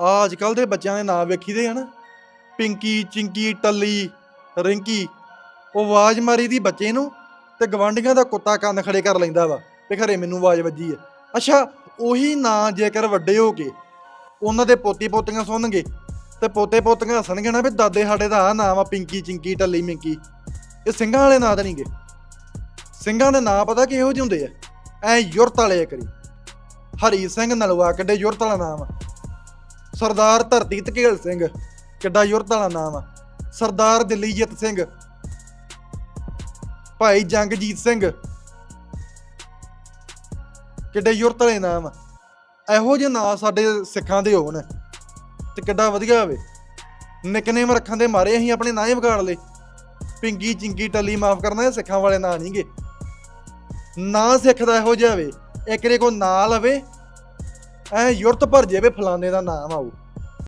ਆ ਅੱਜ ਕੱਲ ਦੇ ਬੱਚਿਆਂ ਦੇ ਨਾਂ ਵੇਖੀਦੇ ਹਨ ਪਿੰਕੀ, ਚਿੰਕੀ, ਟੱਲੀ, ਰਿੰਕੀ, ਉਹ ਆਵਾਜ਼ ਮਾਰੀ ਦੀ ਬੱਚੇ ਨੂੰ ਤੇ ਗਵਾਂਡੀਆਂ ਦਾ ਕੁੱਤਾ ਕੰਨ ਖੜੇ ਕਰ ਲੈਂਦਾ ਵਾ ਤੇ ਖਰੇ ਮੈਨੂੰ ਆਵਾਜ਼ ਵੱਜੀ ਹੈ ਅੱਛਾ, ਉਹੀ ਨਾਂ ਜੇਕਰ ਵੱਡੇ ਹੋ ਕੇ ਉਹਨਾਂ ਦੇ ਪੋਤੀ ਪੋਤੀਆਂ ਸੁਣਨਗੇ ਤੇ ਪੋਤੇ ਪੋਤੀਆਂ ਹੱਸਣਗੇ ਨਾ ਵੀ ਦਾਦੇ ਸਾਡੇ ਦਾ ਆ ਨਾਮ ਆ ਪਿੰਕੀ, ਚਿੰਕੀ, ਟੱਲੀ, ਮਿੰਕੀ। ਇਹ ਸਿੰਘਾਂ ਵਾਲੇ ਨਾਂ ਤਾਂ ਨਹੀਂਗੇ ਸਿੰਘਾਂ ਦੇ ਨਾਂ ਪਤਾ ਕਿਹੋ ਜਿਹੇ ਹੁੰਦੇ ਆ? ਐ ਯੁਰਤ ਵਾਲੇ ਆ ਕਰੀ। ਹਰੀ ਸਿੰਘ ਨਲਵਾ ਕੱਢੇ ਯੁਰਤ ਵਾਲਾ ਨਾਮ ਆ ਸਰਦਾਰ ਧਰਤੀ ਧਕੇਲ ਸਿੰਘ। ਕਿੱਡਾ ਯੁਰਤ ਵਾਲਾ ਨਾਮ ਆ। ਸਰਦਾਰ ਦਲੀਜੀਤ ਸਿੰਘ। ਭਾਈ ਜੰਗਜੀਤ ਸਿੰਘ। ਕਿੱਡੇ ਯੁਰਤ ਵਾਲੇ ਨਾਮ ਆ। ਇਹੋ ਜਿਹੇ ਨਾਂ ਸਾਡੇ ਸਿੱਖਾਂ ਦੇ ਹੋਣ। ਤੇ ਕਿੱਡਾ ਵਧੀਆ ਹੋਵੇ। ਨਿਕਨੇਮ ਰੱਖਣ ਦੇ ਮਾਰੇ ਅਸੀਂ ਆਪਣੇ ਨਾਂ ਹੀ ਵਿਗਾੜ ਲਏ। ਪਿੰਗੀ ਚਿੰਗੀ ਟੱਲੀ ਮਾਫ ਕਰਨਾ, ਇਹ ਸਿੱਖਾਂ ਵਾਲੇ ਨਾਂ ਨਹੀਂਗੇ ਨਾਂ ਸਿੱਖ ਦਾ ਇਹੋ ਜਿਹਾ ਹੋਵੇ। ਇੱਕ ਰੇ ਕੋ ਨਾਂ ਲਵੇ ਐ ਯੁਰਤ ਭਰ ਜੇ ਵੀ ਫਲਾਣੇ ਦਾ ਨਾਮ ਆਊ।